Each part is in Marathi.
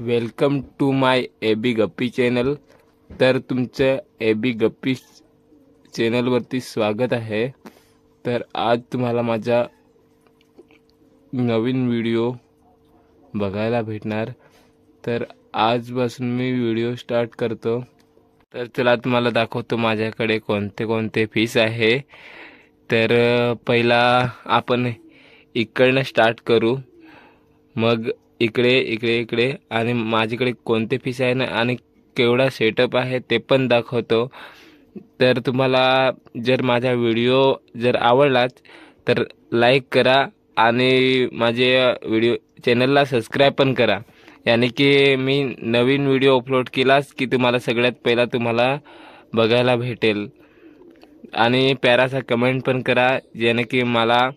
Welcome to my A B guppy channel. तर तुमचं ए बी गप्पी चॅनलवरती स्वागत आहे. तर आज तुम्हाला माझा नवीन व्हिडिओ बघायला भेटणार. तर आजपासून मी व्हिडिओ स्टार्ट करतो. तर चला तुम्हाला दाखवतो माझ्याकडे कोणते कोणते फीस आहे. तर पहिला आपण इकडनं स्टार्ट करू. मग इकडे इकडे इकडे. आणि माझ्याकडे कोणते फीस आहे ना आणि केवढा सेटअप आहे ते पण दाखवतो. तर तुम्हाला जर माझा व्हिडिओ जर आवडलाच तर लाईक करा आणि माझे व्हिडिओ चॅनलला सबस्क्राईब पण करा. यानी की मी नवीन व्हिडिओ अपलोड केलाच की तुम्हाला सगळ्यात पहिला तुम्हाला बघायला भेटेल. आणि प्यारासा कमेंट पण करा ज्याने की मला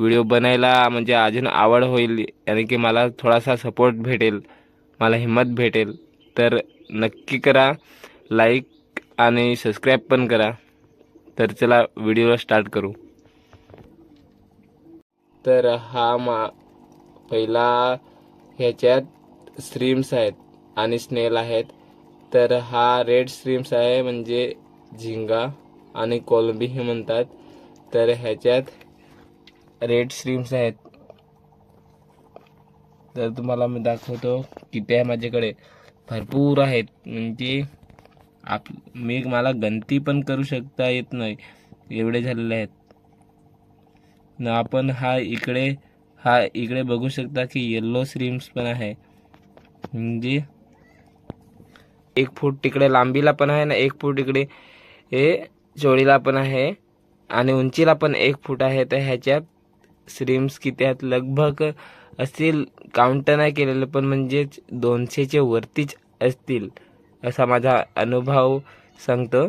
व्हिडिओ बनायला म्हणजे अजून आवड होईल याने की मला थोडासा सपोर्ट भेटेल मला हिंमत भेटेल. तर नक्की करा लाईक आणि सबस्क्राईब पण करा. तर चला व्हिडिओला स्टार्ट करू. तर हा मा पहिला ह्याच्यात स्ट्रीम्स आहेत आणि स्नेल आहेत. तर हा रेड स्ट्रीम्स आहे म्हणजे झिंगा आणि कोलंबी हे म्हणतात. तर ह्याच्यात रेड स्ट्रीम्स आहेत. तर तुम्हाला मी दाखवतो किती आहे माझ्याकडे भरपूर आहेत. म्हणजे आप मी मला गणती पण करू शकता येत नाही. एवढे झालेले आहेत. न आपण हा इकडे हा इकडे बघू शकता की येल्लो स्ट्रीम्स पण आहे. म्हणजे एक फूट तिकडे लांबीला पण आहे ना एक फूट इकडे हे चोळीला पण आहे. आणि उंचीला पण एक फूट आहे. तर ह्याच्यात स्ट्रीम्स किती आहेत लगभग असतील काउंट नाही केलेलं पण म्हणजेच दोनशेच्या वरतीच असतील असा माझा अनुभव सांगतो.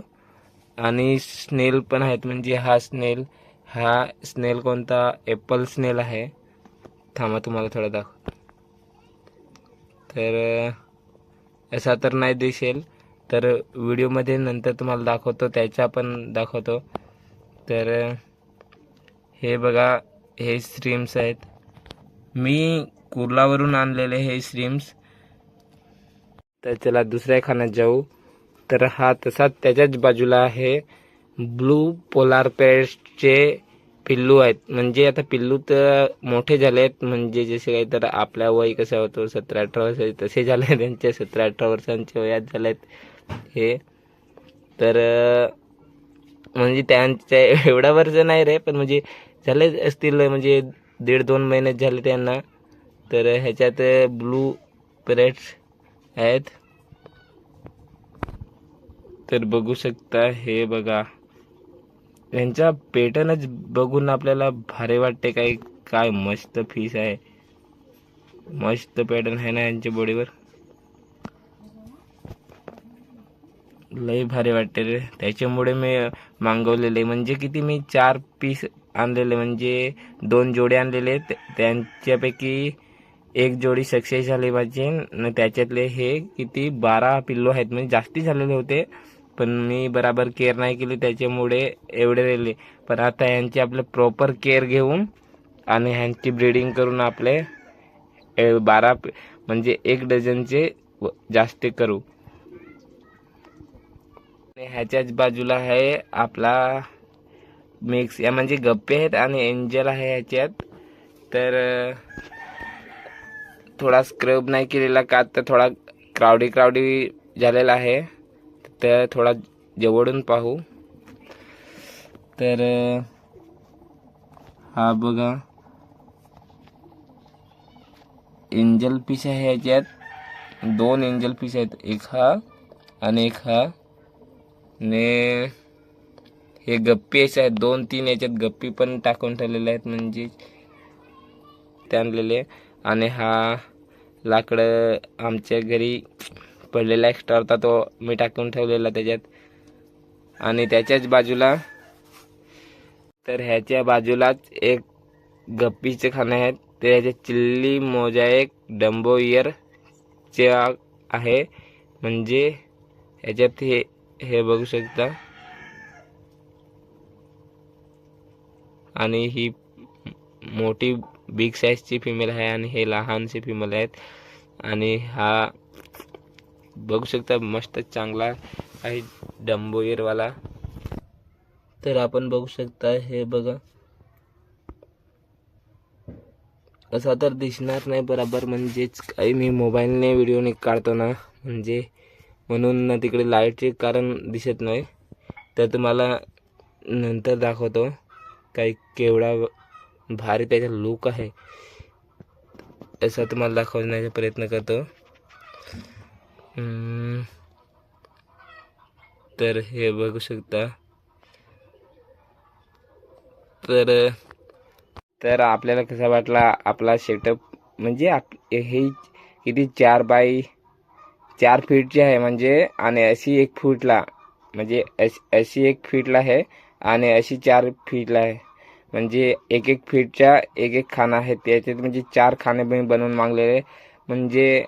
आणि स्नेल पण आहेत म्हणजे हा स्नेल हा स्नेल कोणता? एप्पल स्नेल आहे. थांबा तुम्हाला थोडा दाखव. तर असा तर नाही दिसेल तर व्हिडिओमध्ये नंतर तुम्हाला दाखवतो त्याच्या पण दाखवतो. तर हे बघा हे स्ट्रीम्स आहेत. मी कुर्लावरून आणलेले हे स्ट्रीम्स तर चला दुसऱ्या खाण्यात जाऊ. तर हा तसाच त्याच्याच बाजूला आहे ब्लू पोलार पेस्टचे पिल्लू आहेत. म्हणजे आता पिल्लू तर मोठे झाले आहेत म्हणजे जसे काही तर आपल्या वय कसं होतो सतरा अठरा वर्ष तसे झाले. त्यांचे सतरा अठरा वर्षांचे वयात झाले आहेत हे. तर म्हणजे त्यांच्या एवढा वर्ष नाही रे पण म्हणजे झाले असतील म्हणजे दीड दोन महिने झाले त्यांना. तर ह्याच्यात ब्लू पेरेट्स आहेत. तर बघू शकता हे बघा. यांचा पॅटर्नच बघून आपल्याला भारी वाटते काय काय मस्त फीस आहे. मस्त पॅटर्न आहे ना यांच्या बॉडीवर लई भारी वाटते रे. त्याच्यामुळे मी मागवलेले. म्हणजे किती मी चार पीस आणलेले म्हणजे दोन जोडे आणलेले त्यांच्यापैकी एक जोडी सक्सेस झाली माझी न त्याच्यातले हे किती बारा पिल्लो आहेत. म्हणजे जास्ती झालेले होते पण मी बराबर केअर नाही केली. त्याच्यामुळे एवढे राहिले. पण आता ह्यांची आपलं प्रॉपर केअर घेऊन आणि ह्यांची ब्रीडिंग करून आपले बारा म्हणजे एक डझनचे जास्त करू. आणि ह्याच्याच बाजूला आहे आपला मिक्स या म्हणजे गप्पे आहेत आणि एंजल आहे ह्याच्यात तर थोडा स्क्रब नाही केलेला का तर थोडा क्राऊडी क्राऊडी झालेला आहे. तर थोडा जवळून पाहू. तर हा बघा. एंजल पीस आहे ह्याच्यात दोन एंजल पीस आहेत. एक हा आणि एक हा. ने हे गप्पी असे आहेत. दोन तीन याच्यात गप्पी पण टाकून ठेवलेले आहेत. म्हणजे ते आणलेले. आणि हा लाकडं आमच्या घरी पडलेला एक्स्ट्रा होता तो मी टाकून ठेवलेला त्याच्यात. आणि त्याच्याच बाजूला तर ह्याच्या बाजूलाच एक गप्पीचे खाणे आहेत. ते ह्याच्या चिल्ली मोजाएक डंबो इयरचे आहे. म्हणजे ह्याच्यात हे हे बघू शकता. आणि ही मोठी बिग साईजची फिमेल आहे आणि हे लहानसे फिमेल आहेत. आणि हा बघू शकता मस्त चांगला आहे डंबोईरवाला तर आपण बघू शकता हे बघा. असा तर दिसणार नाही बरोबर म्हणजेच काही मी मोबाईलने व्हिडिओने काढतो ना. म्हणजे म्हणून ना तिकडे लाईटचे कारण दिसत नाही. तर तुम्हाला नंतर दाखवतो. काही केवढा भारी त्याचा लुक आहे. असा तुम्हाला दाखवण्याचा प्रयत्न करतो. तर हे बघू शकता. तर तर आपल्याला कसा वाटला आपला सेटअप म्हणजे आप हे किती चार बाय चार फीटची आहे. म्हणजे आणि अशी एक फूटला म्हणजे अशी एक फीटला आहे आणि अशी चार फीटला आहे. म्हणजे एक एक फीटच्या एक एक खाना आहे त्याच्यात म्हणजे चार खाणे मी बनवून मागलेले. म्हणजे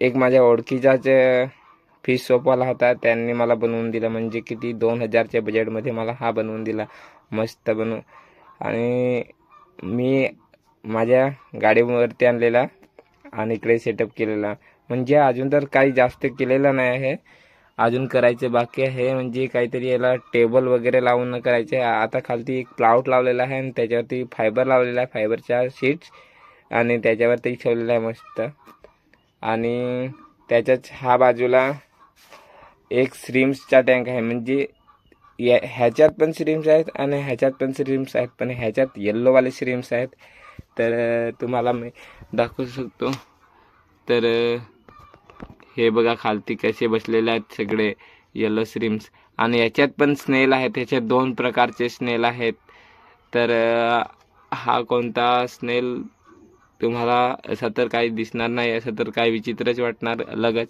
एक माझ्या ओळखीचाच फिश सोपवाला होता. त्यांनी मला बनवून दिला. म्हणजे किती दोन हजारच्या बजेटमध्ये मला हा बनवून दिला. मस्त बनवून. आणि मी माझ्या गाडीवरती आणलेला आणि इकडे सेटअप केलेला. म्हणजे अजून तर काही जास्त केलेलं नाही आहे. अजून करायचे बाकी आहे. म्हणजे काहीतरी याला टेबल वगैरे लावून करायचे. आता खालती एक प्लाउट लावलेला आहे आणि त्याच्यावरती फायबर लावलेला आहे. फायबरच्या शीट्स आणि त्याच्यावरती ठेवलेला आहे मस्त. आणि त्याच्याच हा बाजूला एक श्रीम्सचा टँक आहे. म्हणजे या ह्याच्यात पण श्रीम्स आहेत आणि ह्याच्यात पण श्रीम्स आहेत. पण ह्याच्यात येल्लोवाले श्रीम्स आहेत. तर तुम्हाला मी दाखवू शकतो. तर हे बघा खालती कसे बसलेले आहेत सगळे येलो श्रीम्स आणि याच्यात पण स्नेल आहेत ह्याच्यात दोन प्रकारचे स्नेल आहेत. तर हा कोणता स्नेल तुम्हाला असं तर काही दिसणार नाही असं तर काही विचित्रच वाटणार अलगच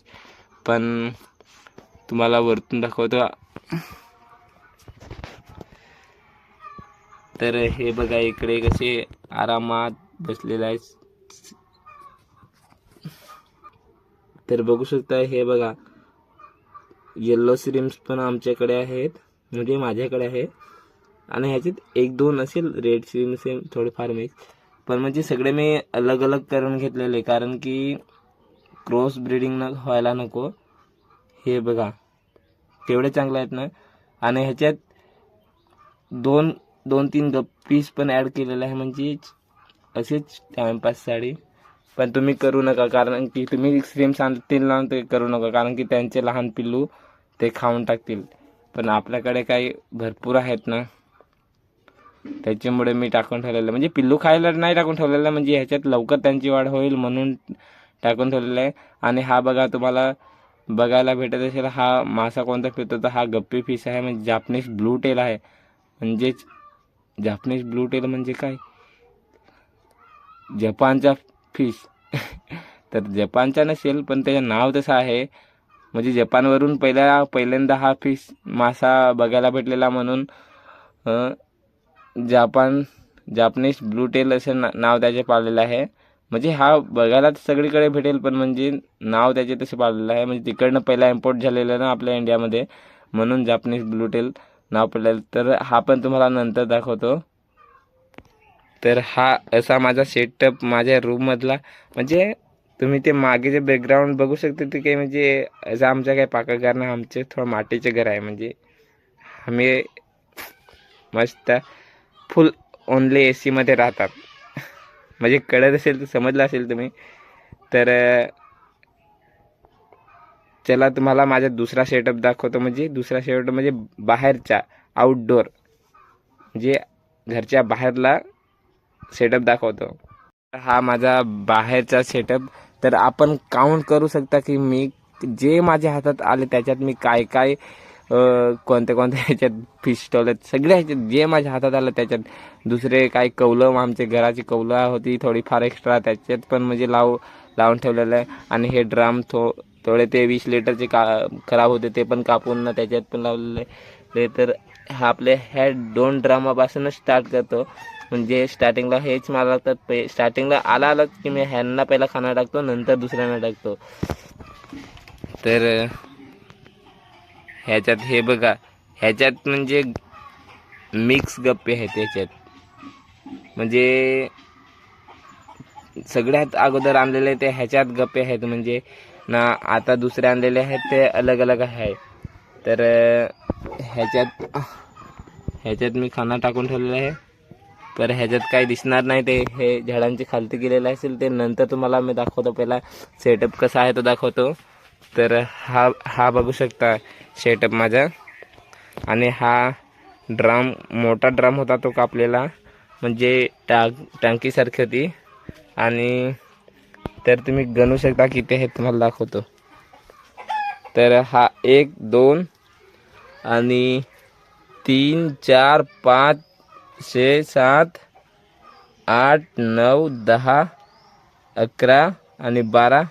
पण तुम्हाला वरतून दाखवतो. तर हे बघा इकडे कसे आरामात बसलेलं आहे तर बघू शकता हे बघा. येल्लो सिरिम्स पण आमच्याकडे आहेत. म्हणजे माझ्याकडे आहे. आणि ह्याच्यात एक दोन असेल रेड स्ट्रीम सेम थोडेफार मिक्स पण म्हणजे सगळे मी अलग अलग करून घेतलेले कारण की क्रॉस ब्रीडिंग न व्हायला नको. हे बघा. तेवढे चांगले आहेत ना. आणि ह्याच्यात दोन दोन तीन गप्पीस पण ॲड केलेले आहे. म्हणजे असेच टाइमपाससाठी पण तुम्ही करू नका कारण की तुम्ही स्ट्रीम्स आणतील ना ते करू नका कारण की त्यांचे लहान पिल्लू ते खाऊन टाकतील. पण आपल्याकडे काही भरपूर आहेत ना त्याच्यामुळे मी टाकून ठेवलेलं म्हणजे पिल्लू खायला नाही टाकून ठेवलेलं म्हणजे ह्याच्यात लवकर त्यांची वाढ होईल म्हणून टाकून ठेवलेलं आहे. आणि हा बघा तुम्हाला बघायला भेटत असेल हा मासा कोणता फिरतो तर हा गप्पी फिश आहे म्हणजे जापनीज ब्लू टेल आहे. म्हणजेच जापनीज ब्लू टेल म्हणजे काय? जपानचा फिश तर जपानचा नसेल पण त्याचं नाव तसं आहे. म्हणजे जपानवरून पहिल्या पहिल्यांदा हा फिश मासा बघायला भेटलेला म्हणून जापान जापनीज ब्लू टेल असं ना नाव त्याचे पाळलेलं आहे. म्हणजे हा बघायला तर सगळीकडे भेटेल पण म्हणजे नाव त्याचे तसे पाळलेलं आहे. म्हणजे तिकडनं पहिला इम्पोर्ट झालेलं ना आपल्या इंडियामध्ये म्हणून जापनीज ब्लू टेल नाव पडलेलं. तर हा पण तुम्हाला नंतर दाखवतो. तर हा असा माझा सेटअप माझ्या रूममधला म्हणजे तुम्ही ते मागेचे बॅकग्राऊंड बघू शकता ते काही म्हणजे असं आमच्या काही पाका घर आमचे थोडं मातीचे घर आहे. म्हणजे आम्ही मस्त फुल ओनली ए सीमध्ये राहतात. म्हणजे कळत असेल तर समजलं असेल तुम्ही. तर चला तुम्हाला माझा दुसरा सेटअप दाखवतो. म्हणजे दुसरा सेटअप म्हणजे बाहेरचा आउटडोर म्हणजे घरच्या बाहेरला सेटअप दाखवतो. हा माझा बाहेरचा सेटअप तर आपण काउंट करू शकता की मी जे माझ्या हातात आले त्याच्यात मी काय काय कोणत्या कोणत्या ह्याच्यात फिश ठेवलेत. सगळ्या ह्याच्यात जे माझ्या हातात आलं त्याच्यात दुसरे काय कौलं आमच्या घराची कौलं होती थोडीफार एक्स्ट्रा त्याच्यात पण म्हणजे लाव लावून ठेवलेलं आहे. आणि हे ड्राम थो थोडे ते वीस लिटरचे का खराब होते ते पण कापून ना त्याच्यात पण लावलेलं. आहे ते तर हा आपले ह्या दोन ड्रामापासूनच स्टार्ट करतो. म्हणजे स्टार्टिंगला हेच मला लागतात पै स्टार्टिंगला आला आला की मी ह्यांना पहिला खाना टाकतो नंतर दुसऱ्यांना टाकतो. तर ह्याच्यात हे बघा ह्याच्यात म्हणजे मिक्स गप्पे आहेत त्याच्यात म्हणजे सगळ्यात अगोदर आणलेले ते ह्याच्यात गप्पे आहेत म्हणजे ना आता दुसरे आणलेले आहेत ते अलग अलग आहे. तर ह्याच्यात ह्याच्यात मी खाना टाकून ठेवलेला आहे. पर ह्याच्यात काही दिसणार नाही ते हे झाडांची खालती गेलेलं असेल ते नंतर तुम्हाला मी दाखवतो. पहिला सेटअप कसा आहे तो दाखवतो. तर हा हा बघू शकता सेटअप माझा. आणि हा ड्रम मोठा ड्रम होता तो कापलेला. म्हणजे टाक टाकीसारखी होती. आणि तर तुम्ही गणू शकता किती हे तुम्हाला दाखवतो. तर हा एक दोन आणि तीन चार पाच से सात आठ नऊ दहा अकरा आणि बारा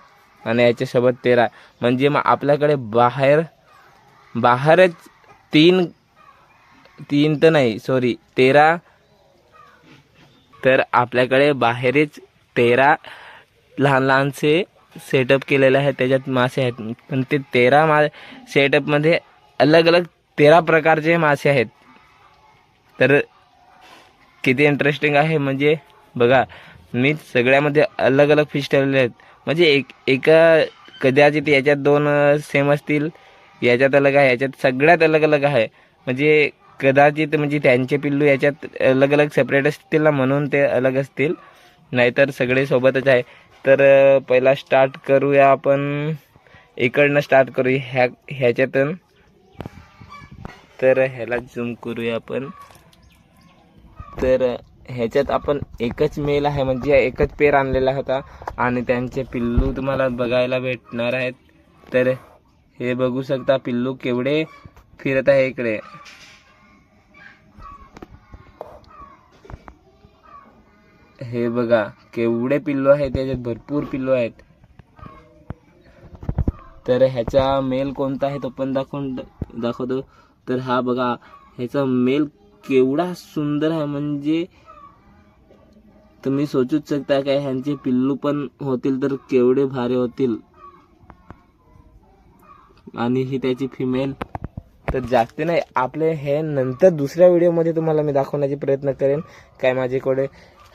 आणि याच्यासोबत तेरा. म्हणजे मग आपल्याकडे बाहेर बाहेरच तीन तीन तर नाही सॉरी तेरा. तर आपल्याकडे बाहेरच तेरा लहान लहानसे सेटअप केलेले आहेत त्याच्यात मासे आहेत. पण ते तेरा मा सेटअपमध्ये अलग अलग तेरा प्रकारचे मासे आहेत. तर किती इंटरेस्टिंग आहे म्हणजे बघा मी सगळ्यामध्ये अलग अलग फिश ठेवलेले आहेत. म्हणजे एक एका कदाचित याच्यात दोन सेम असतील याच्यात अलग आहे याच्यात सगळ्यात अलग अलग आहे. म्हणजे कदाचित म्हणजे त्यांचे पिल्लू याच्यात अलग अलग सेपरेट असतील ना म्हणून ते अलग असतील. नाहीतर सगळे सोबतच आहे. तर पहिला स्टार्ट करूया आपण. इकडनं स्टार्ट करूया ह्या ह्याच्यातून. तर ह्याला झूम करूया आपण. तर ह्याच्यात आपण एकच मेल आहे म्हणजे एकच पेर आणलेला होता. आणि त्यांचे पिल्लू तुम्हाला बघायला भेटणार आहेत. तर हे बघू शकता पिल्लू केवढे फिरत आहे इकडे. हे बघा केवढे पिल्लू आहेत त्याच्यात भरपूर पिल्लू आहेत. तर ह्याचा मेल कोणता आहे तो पण दाखवून दाखवतो. तर हा बघा ह्याचा मेल केवढा सुंदर आहे. म्हणजे तुम्ही सोचूच शकता काय ह्यांचे पिल्लू पण होतील तर केवढे भारी होतील. आणि ही त्याची फिमेल तर जास्त नाही आपले हे नंतर दुसऱ्या व्हिडिओमध्ये तुम्हाला मी दाखवण्याचा प्रयत्न करेन. काय माझ्याकडे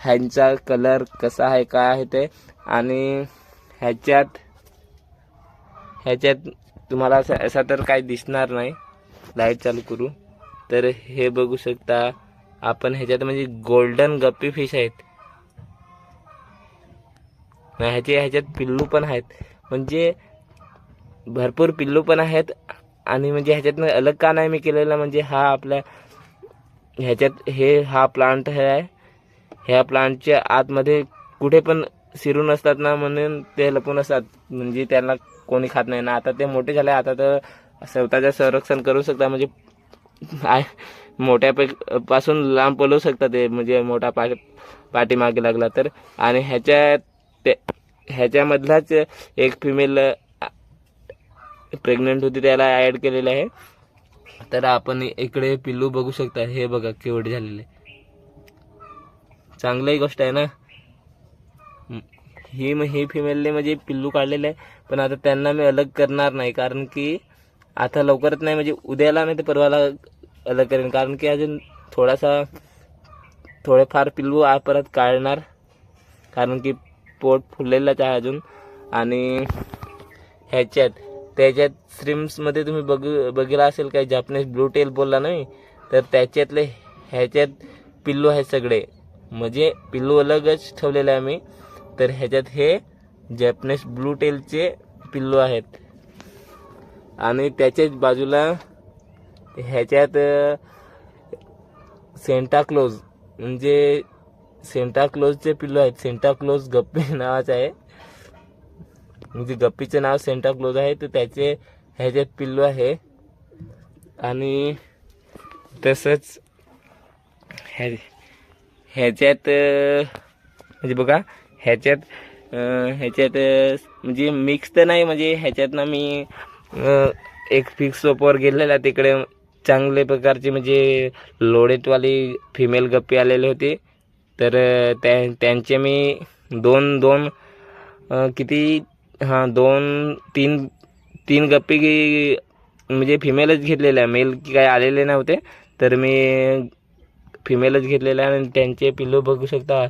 ह्यांचा कलर कसा आहे काय आहे ते. आणि ह्याच्यात ह्याच्यात तुम्हाला असं असा तर काही दिसणार नाही. लाइट चालू करू. तर हे बघू शकता आपण ह्याच्यात म्हणजे गोल्डन गप्पी फिश आहेत. ह्याचे ह्याच्यात पिल्लू पण आहेत. म्हणजे भरपूर पिल्लू पण आहेत आणि म्हणजे ह्याच्यातनं अलग का नाही मी केलेला म्हणजे हा आपल्या ह्याच्यात हे हा प्लांट हे आहे. ह्या प्लांटच्या आतमध्ये कुठे पण शिरून असतात ना म्हणून ते लपून असतात. म्हणजे त्यांना कोणी खात नाही. ना आता ते मोठे झाले आता तर स्वतःचं संरक्षण करू शकता. म्हणजे आय मोठ्या पासून लांब पळू शकतात ते म्हणजे मोठा पा पाठीमागे लागला तर. आणि ह्याच्या ते ह्याच्यामधलाच एक फिमेल प्रेग्नंट होती त्याला ॲड केलेलं आहे. तर आपण इकडे पिल्लू बघू शकता हे बघा केवढे झालेले. चांगली गोष्ट आहे ना? ही ही फिमेलने म्हणजे पिल्लू काढलेले आहे पण आता त्यांना मी अलग करणार नाही कारण की आता लवकरच नाही म्हणजे उद्याला नाही तर परवाला अलग करेन. कारण की अजून थोडासा थोडेफार पिल्लू आ परत काढणार. कारण की पोट फुललेलंच आहे अजून. आणि ह्याच्यात त्याच्यात स्ट्रीम्समध्ये तुम्ही बघ बघितला असेल काय जापनीज ब्लू टेल बोलला नाही? तर त्याच्यातले ह्याच्यात पिल्लू आहेत सगळे. म्हणजे पिल्लू अलगच ठेवलेले आहे मी तर ह्याच्यात हे जॅपनीज ब्लू टेलचे पिल्लू आहेत. आणि त्याच्याच बाजूला ह्याच्यात सेंटाक्लोज म्हणजे सेंटाक्लोजचे पिल्लो पिल्लू आहेत. सेंटाक्लोज गप्पी नावाचं आहे. म्हणजे गप्पीचं नाव सेंटाक्लोज आहे. तर त्याचे ह्याच्यात पिल्लू आहे. आणि तसंच ह्या ह्याच्यात म्हणजे बघा ह्याच्यात ह्याच्यात म्हणजे मिक्स तर नाही. म्हणजे ह्याच्यातनं मी एक फिक्स सोपवर गेलेला तिकडे चांगले प्रकारचे म्हणजे लोडेटवाली फिमेल गप्पी आलेले होते. तर त्या त्यांचे मी दोन दोन किती हां दोन तीन तीन गप्पी की- म्हणजे फिमेलच घेतलेल्या. मेल की काय आलेले नव्हते. तर मी फिमेलच घेतलेले आहे आणि त्यांचे पिल्लू बघू शकता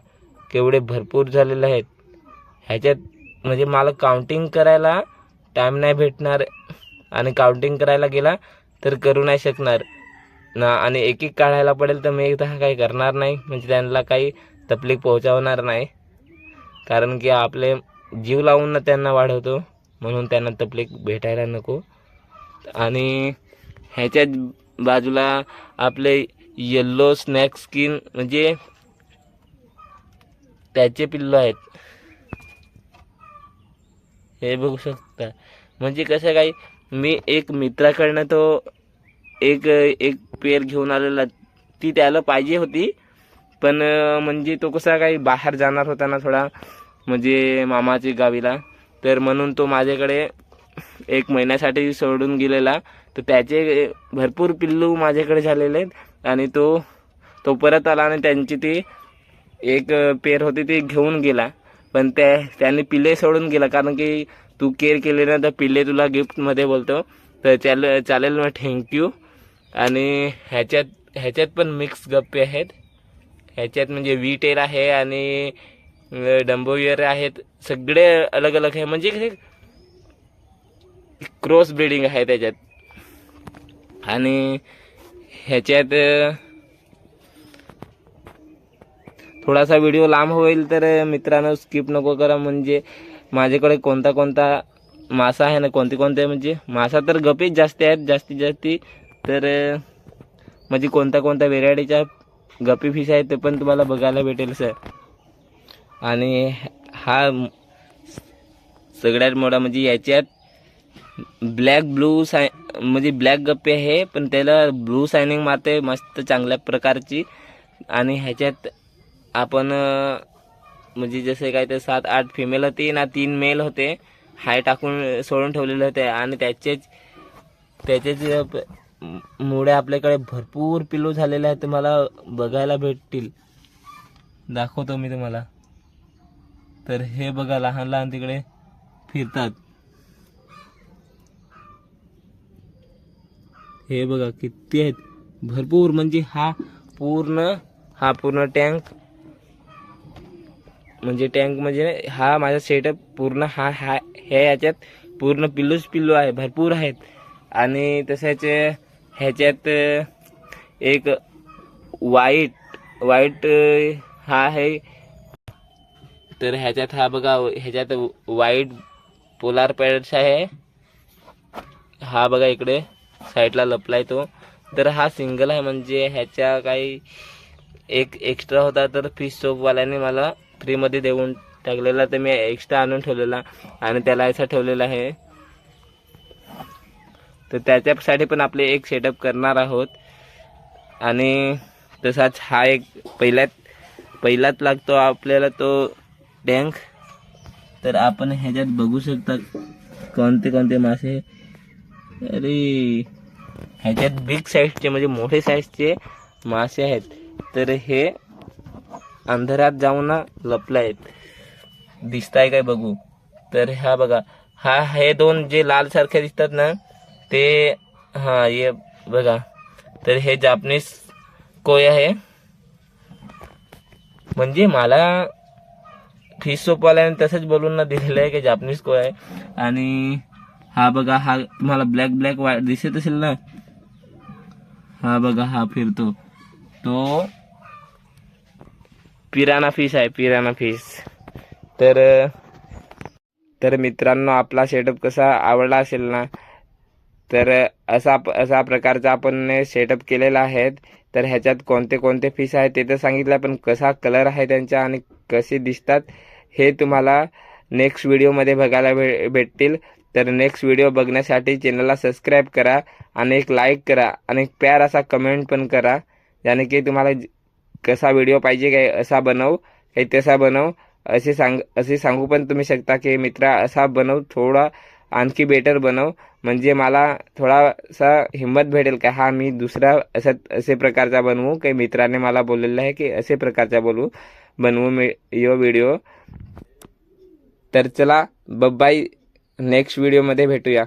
केवढे भरपूर झालेले आहेत. ह्याच्यात म्हणजे मला काउंटिंग करायला टाईम नाही भेटणार आणि काउंटिंग करायला गेला तर करू नाही शकणार. ना आणि एक एक काढायला पडेल तर मी एकदा काही करणार नाही. म्हणजे त्यांना काही तकलीफ पोहोचवणार नाही. कारण की आपले जीव लावून ना त्यांना वाढवतो. म्हणून त्यांना तकलीफ भेटायला नको. आणि ह्याच्याच बाजूला आपले येल्लो स्नॅक स्किन म्हणजे त्याचे पिल्लं आहेत. हे बघू शकता. म्हणजे कसं काही मी एक मित्राकडनं तो एक एक पेर घेऊन आलेला ती त्याला पाहिजे होती. पण म्हणजे तो कसा काही बाहेर जाणार होता ना थोडा म्हणजे मामाच्या गावीला. तर म्हणून तो माझ्याकडे एक महिन्यासाठी सोडून गेलेला. तर त्याचे भरपूर पिल्लू माझ्याकडे झालेले आहेत. आणि तो तो परत आला आणि त्यांची ती एक पेर होती ती घेऊन गेला. पण त्या त्याने पिल्ले सोडून गेला. कारण की तू केअर केले ना तर पिल्ले तुला गिफ्टमध्ये बोलतो. तर चाल चालेल मग थँक्यू आणि ह्याच्यात ह्याच्यात पण मिक्स गप्पे आहेत. ह्याच्यात म्हणजे वी आहे आणि डंबोवियर आहेत. सगळे अलग अलग आहे. म्हणजे क्रॉस ब्रीडिंग आहे त्याच्यात. आणि ह्याच्यात थोडासा व्हिडिओ लांब होईल तर मित्रांनो स्किप नको करा. म्हणजे माझ्याकडे कोणता कोणता मासा आहे ना कोणते कोणते म्हणजे मासा तर गपीच जास्त आहेत जास्तीत जास्ती. तर म्हणजे कोणत्या कोणत्या व्हेरायटीच्या गपी फिश आहेत ते पण तुम्हाला बघायला भेटेल सर आणि हा सगळ्यात मोठा म्हणजे याच्यात ब्लॅक ब्लू साय म्हणजे ब्लॅक गप्पे आहे पण त्याला ब्लू सायनिंग मारते मस्त चांगल्या प्रकारची. आणि ह्याच्यात आपण म्हणजे जसे काय ते सात आठ फिमेल होती ना तीन मेल होते. हाय टाकून सोडून ठेवलेले होते. आणि त्याचेच त्याचेच मुळे आपल्याकडे भरपूर पिलू झालेले आहेत. तुम्हाला बघायला भेटतील. दाखवतो मी तुम्हाला. तर हे बघा लहान लहान तिकडे फिरतात. हे बघा किती आहेत. भरपूर म्हणजे हा पूर्ण हा पूर्ण टँक म्हणजे टँक म्हणजे हा माझा सेटअप पूर्ण हा हा हे याच्यात पूर्ण पिल्लूच पिल्लू आहे भरपूर आहेत. आणि तसेच ह्याच्यात एक वाईट वाईट हा आहे. तर ह्याच्यात हा बघा ह्याच्यात वाईट पोलार पॅडर्स आहे. हा बघा इकडे साईडला लपलाय तो. तर हा सिंगल आहे म्हणजे ह्याच्या काही एक एक्स्ट्रा होता तर फिश सोपवाल्याने मला फ्रीमध्ये देऊन टाकलेला तर मी एक्स्ट्रा आणून ठेवलेला आणि त्याला असा ठेवलेला आहे. तर त्याच्यासाठी पण आपले एक सेटअप करणार आहोत. आणि तसाच हा एक पहिल्यात पहिलाच लागतो आपल्याला तो टँक तर आपण ह्याच्यात बघू शकता कोणते कोणते मासे. अरे ह्याच्यात बिग साईजचे म्हणजे मोठे साईजचे मासे आहेत. तर हे अंधारात जाऊन ना लपले आहेत दिसताय काय बघू. तर हा बघा हा हे दोन जे लाल सारखे दिसतात ना ते हा हे बघा. तर हे जापनीज कोय आहे? म्हणजे मला फिश सोपवाल्याने तसंच बोलून ना दिलेलं आहे की जापनीज कोय आहे. आणि हा बघा हा तुम्हाला ब्लॅक ब्लॅक वाईट दिसत असेल ना? हा बघा हा फिरतो. तो पिराना फिश आहे पिराना फिश तर तर मित्रांनो आपला सेटअप कसा आवडला असेल ना? तर असा असा प्रकारचा आपण सेटअप केलेला आहे. तर ह्याच्यात कोणते कोणते फिश आहेत ते तर सांगितलं पण कसा कलर आहे त्यांचा आणि कसे दिसतात हे तुम्हाला नेक्स्ट व्हिडिओमध्ये बघायला भे भेटतील. तर नेक्स्ट व्हिडिओ बघण्यासाठी चॅनलला सबस्क्राईब करा आणि एक लाईक करा आणि एक प्यार असा कमेंट पण करा. ज्याने की तुम्हाला ज- कसा व्हिडिओ पाहिजे काय असा बनव काही तसा बनव असे सांग असे सांगू पण तुम्ही शकता की मित्रा असा बनव थोडा आणखी बेटर बनव. म्हणजे मला थोडासा हिंमत भेटेल का हा मी दुसरा असं असे प्रकारचा बनवू. काही मित्राने मला बोललेलं आहे की असे प्रकारचा बोलू बनवू मी यो व्हिडिओ तर चला बब्बाई नेक्स्ट व्हिडिओमध्ये भेटूया.